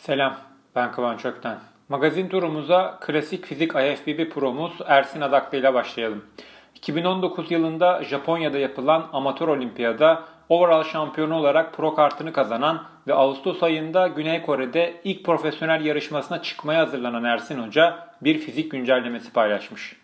Selam, ben Kıvanç Ökten. Magazin turumuza klasik fizik IFBB Pro'muz Ersin Adaklı ile başlayalım. 2019 yılında Japonya'da yapılan amatör olimpiyada overall şampiyonu olarak pro kartını kazanan ve Ağustos ayında Güney Kore'de ilk profesyonel yarışmasına çıkmaya hazırlanan Ersin Hoca bir fizik güncellemesi paylaşmış.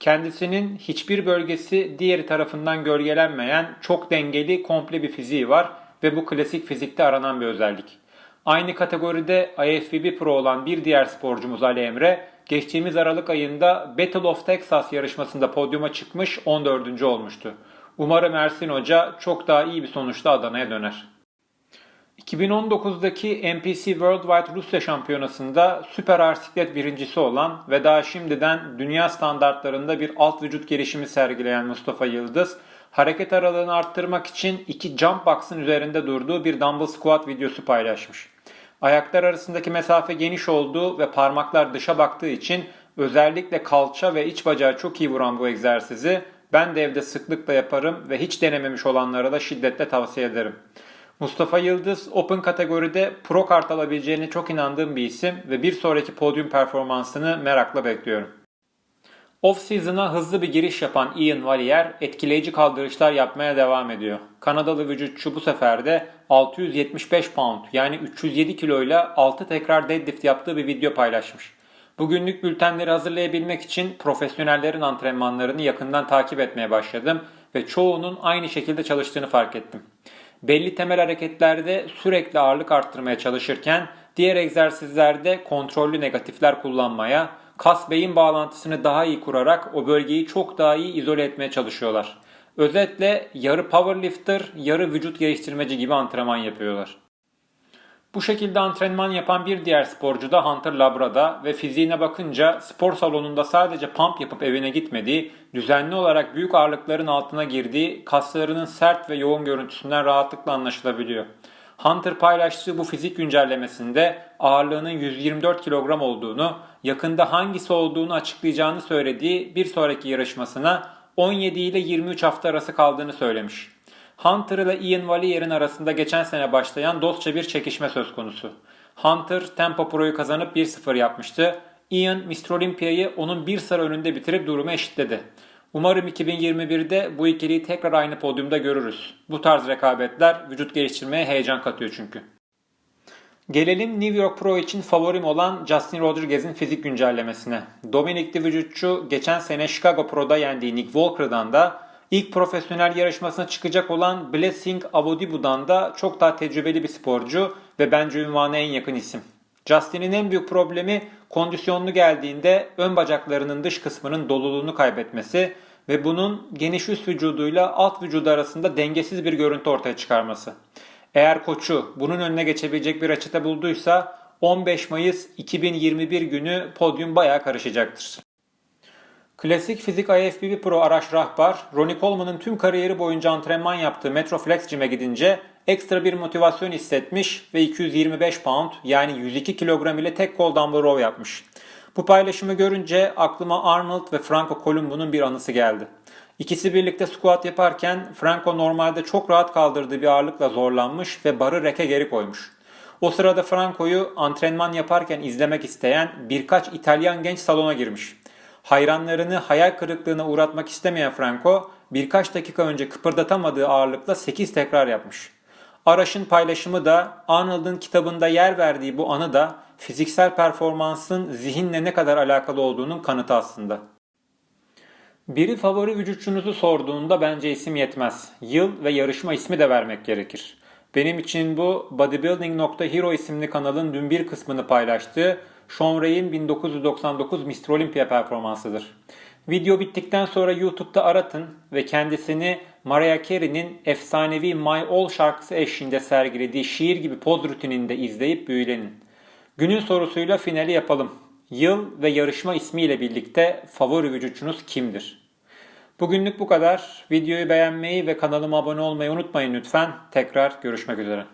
Kendisinin hiçbir bölgesi diğeri tarafından gölgelenmeyen çok dengeli komple bir fiziği var ve bu klasik fizikte aranan bir özellik. Aynı kategoride IFBB Pro olan bir diğer sporcumuz Ali Emre, geçtiğimiz Aralık ayında Battle of Texas yarışmasında podyuma çıkmış 14. olmuştu. Umarım Ersin Hoca çok daha iyi bir sonuçla Adana'ya döner. 2019'daki NPC Worldwide Rusya Şampiyonası'nda süper ağır siklet birincisi olan ve daha şimdiden dünya standartlarında bir alt vücut gelişimi sergileyen Mustafa Yıldız, hareket aralığını arttırmak için iki jump box'ın üzerinde durduğu bir dumbbell squat videosu paylaşmış. Ayaklar arasındaki mesafe geniş olduğu ve parmaklar dışa baktığı için özellikle kalça ve iç bacağı çok iyi vuran bu egzersizi ben de evde sıklıkla yaparım ve hiç denememiş olanlara da şiddetle tavsiye ederim. Mustafa Yıldız Open kategoride pro kart alabileceğine çok inandığım bir isim ve bir sonraki podyum performansını merakla bekliyorum. Off-season'a hızlı bir giriş yapan Ian Valier etkileyici kaldırışlar yapmaya devam ediyor. Kanadalı vücutçu bu sefer de 675 pound yani 307 kiloyla 6 tekrar deadlift yaptığı bir video paylaşmış. Bugünlük bültenleri hazırlayabilmek için profesyonellerin antrenmanlarını yakından takip etmeye başladım ve çoğunun aynı şekilde çalıştığını fark ettim. Belli temel hareketlerde sürekli ağırlık arttırmaya çalışırken diğer egzersizlerde kontrollü negatifler kullanmaya, kas beyin bağlantısını daha iyi kurarak o bölgeyi çok daha iyi izole etmeye çalışıyorlar. Özetle yarı powerlifter, yarı vücut geliştirmeci gibi antrenman yapıyorlar. Bu şekilde antrenman yapan bir diğer sporcu da Hunter Labra'da ve fiziğine bakınca spor salonunda sadece pump yapıp evine gitmediği, düzenli olarak büyük ağırlıkların altına girdiği, kaslarının sert ve yoğun görüntüsünden rahatlıkla anlaşılabiliyor. Hunter paylaştığı bu fizik güncellemesinde ağırlığının 124 kilogram olduğunu, yakında hangisi olduğunu açıklayacağını söylediği bir sonraki yarışmasına 17 ile 23 hafta arası kaldığını söylemiş. Hunter ile Ian Valier'in arasında geçen sene başlayan dostça bir çekişme söz konusu. Hunter Tempo Pro'yu kazanıp 1-0 yapmıştı. Ian Mr. Olympia'yı onun bir sıra önünde bitirip durumu eşitledi. Umarım 2021'de bu ikiliyi tekrar aynı podyumda görürüz. Bu tarz rekabetler vücut geliştirmeye heyecan katıyor çünkü. Gelelim New York Pro için favorim olan Justin Rodriguez'in fizik güncellemesine. Dominikli vücutçu geçen sene Chicago Pro'da yendiği Nick Walker'dan da ilk profesyonel yarışmasına çıkacak olan Blessing Avodibu'dan da çok daha tecrübeli bir sporcu ve bence ünvana en yakın isim. Justin'in en büyük problemi kondisyonlu geldiğinde ön bacaklarının dış kısmının doluluğunu kaybetmesi ve bunun geniş üst vücuduyla alt vücudu arasında dengesiz bir görüntü ortaya çıkarması. Eğer koçu bunun önüne geçebilecek bir reçete bulduysa 15 Mayıs 2021 günü podyum bayağı karışacaktır. Klasik fizik IFBB Pro araç rahbar, Ronnie Coleman'ın tüm kariyeri boyunca antrenman yaptığı Metroflex Gym'e gidince ekstra bir motivasyon hissetmiş ve 225 pound yani 102 kilogram ile tek kol dumbbell row yapmış. Bu paylaşımı görünce aklıma Arnold ve Franco Columbu'nun bir anısı geldi. İkisi birlikte squat yaparken Franco normalde çok rahat kaldırdığı bir ağırlıkla zorlanmış ve barı reke geri koymuş. O sırada Franco'yu antrenman yaparken izlemek isteyen birkaç İtalyan genç salona girmiş. Hayranlarını hayal kırıklığına uğratmak istemeyen Franco birkaç dakika önce kıpırdatamadığı ağırlıkla 8 tekrar yapmış. Araş'ın paylaşımı da Arnold'un kitabında yer verdiği bu anı da fiziksel performansın zihinle ne kadar alakalı olduğunun kanıtı aslında. Biri favori vücutçunuzu sorduğunda bence isim yetmez. Yıl ve yarışma ismi de vermek gerekir. Benim için bu Bodybuilding.hero isimli kanalın dün bir kısmını paylaştığı Sean Ray'in 1999 Mr. Olympia performansıdır. Video bittikten sonra YouTube'da aratın ve kendisini Mariah Carey'nin efsanevi My All şarkısı eşliğinde sergilediği şiir gibi poz rutininde izleyip büyülenin. Günün sorusuyla finali yapalım. Yıl ve yarışma ismiyle birlikte favori vücutçunuz kimdir? Bugünlük bu kadar. Videoyu beğenmeyi ve kanalıma abone olmayı unutmayın lütfen. Tekrar görüşmek üzere.